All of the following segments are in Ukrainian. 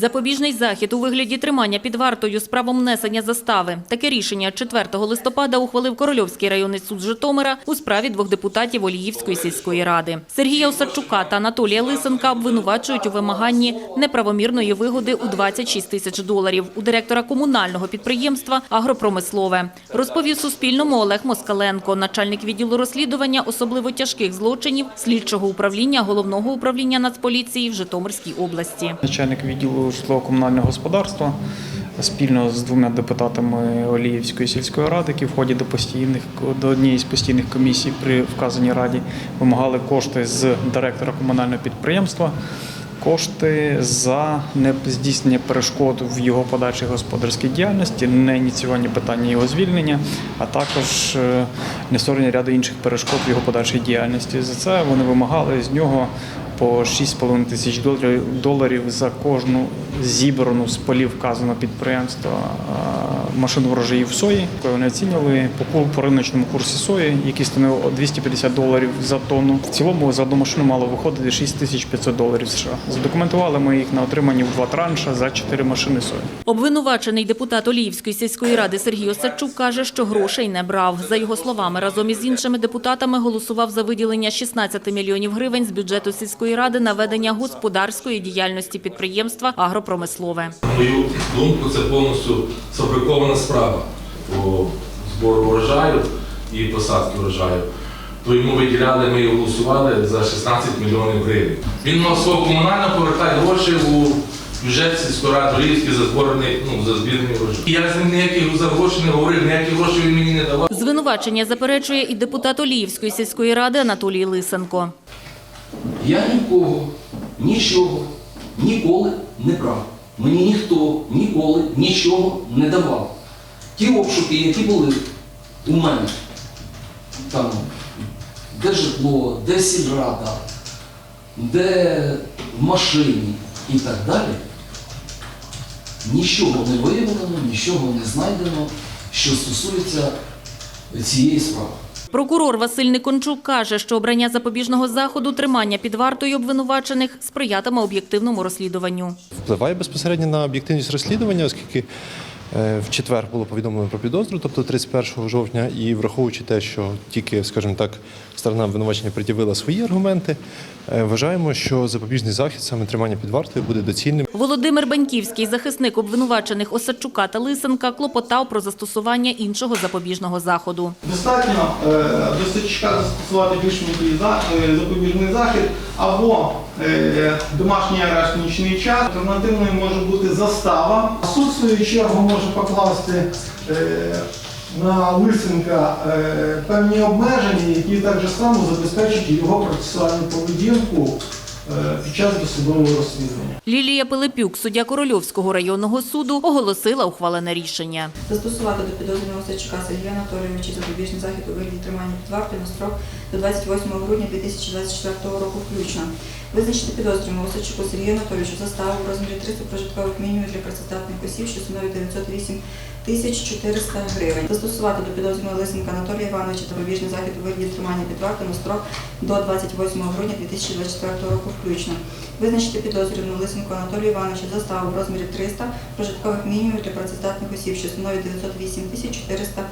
Запобіжний захід у вигляді тримання під вартою з правом внесення застави. Таке рішення 4 листопада ухвалив Корольовський районний суд Житомира у справі двох депутатів Оліївської сільської ради. Сергія Осадчука та Анатолія Лисенка обвинувачують у вимаганні неправомірної вигоди у 26 тисяч доларів у директора комунального підприємства «Агропромислове». Розповів Суспільному Олег Москаленко, начальник відділу розслідування особливо тяжких злочинів слідчого управління Головного управління Нацполіції в Житомирській області. Начальник відділу житлово-комунального господарства спільно з двома депутатами Оліївської сільської ради, які в ході до постійних до однієї з постійних комісій при вказаній раді вимагали кошти з директора комунального підприємства. Кошти за нездійснення перешкод в його подальшій господарській діяльності, не ініціювання питання його звільнення, а також е, не створення ряду інших перешкод в його подальшій діяльності. За це вони вимагали з нього по 6,5 тисяч доларів, за кожну зібрану з полів вказаного підприємства машину врожаїв сої. Вони оцінювали по, кур- по риночному курсі сої, який становив 250 доларів за тонну. В цілому за одну машину мало виходити 6 тисяч 500 доларів США. Задокументували ми їх на отриманні в два транша за 4 машини сої. Обвинувачений депутат Оліївської сільської ради Сергій Осадчук каже, що грошей не брав. За його словами, разом із іншими депутатами голосував за виділення 16 мільйонів гривень з бюджету сільської ради на ведення господарської діяльності підприємства «Агропромислове». Мою думку, це повністю сфабрикована справа по збору урожаю і посадки урожаю. То йому виділяли, ми голосували за 16 мільйонів гривень. Він на свого комунального повертає гроші у бюджет сільської ради Олівський за зборний, ну, за збірний урожай. І я з ним ніяких за гроші не говорив, ніякі гроші він мені не давав. Звинувачення заперечує і депутат Оліївської сільської ради Анатолій Лисенко. Я нікого, нічого, ніколи не брав. Мені ніхто ніколи нічого не давав. Ті обшуки, які були у мене, там, де житло, де сільрада, де машині і так далі, нічого не виявлено, нічого не знайдено, що стосується цієї справи. Прокурор Василь Никончук каже, що обрання запобіжного заходу тримання під вартою обвинувачених сприятиме об'єктивному розслідуванню. впливає безпосередньо на об'єктивність розслідування, оскільки е, в четвер було повідомлено про підозру, тобто 31 жовтня, і враховуючи те, що тільки, скажімо так, сторона обвинувачення пред'явила свої аргументи, вважаємо, що запобіжний захід, саме тримання під вартою, буде доцільним. Володимир Баньківський, захисник обвинувачених Осадчука та Лисенка, клопотав про застосування іншого запобіжного заходу. Достатньо е, до Сичка застосувати більш е, запобіжний захід або е, домашній арешт нічний час. Альтернативною може бути застава. Суд, в свою чергу, може покласти е, на Лисенка е, певні обмеження, які так же само забезпечать його процесуальну поведінку е, під час досудового розслідування. Лілія Пилипюк, суддя Корольовського районного суду, оголосила ухвалене рішення. Застосувати до підозрюваного Сачка Сергія Анатолійовича запобіжний захід у вигляді тримання під вартою на строк до 28 грудня 2024 року включно. Визначити підозрюваного Сачуку Сергію Анатолійовичу заставу в розмірі 30 прожиткових мінімумів для працездатних осіб, що становить 908 тисяч 400 гривень. Застосувати до підозрюваного Лисенка Анатолія Івановича запобіжний захід у вигляді тримання під вартою на строк до 28 грудня 2024 року включно. Визначити підозрюваного Лисенко Анатолія Івановича заставу в розмірі 300 прожиткових мінімумів для працездатних осіб, що становить 908 тисяч 400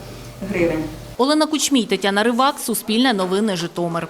гривень. Олена Кучмій, Тетяна Ривак, Суспільне новини, Житомир.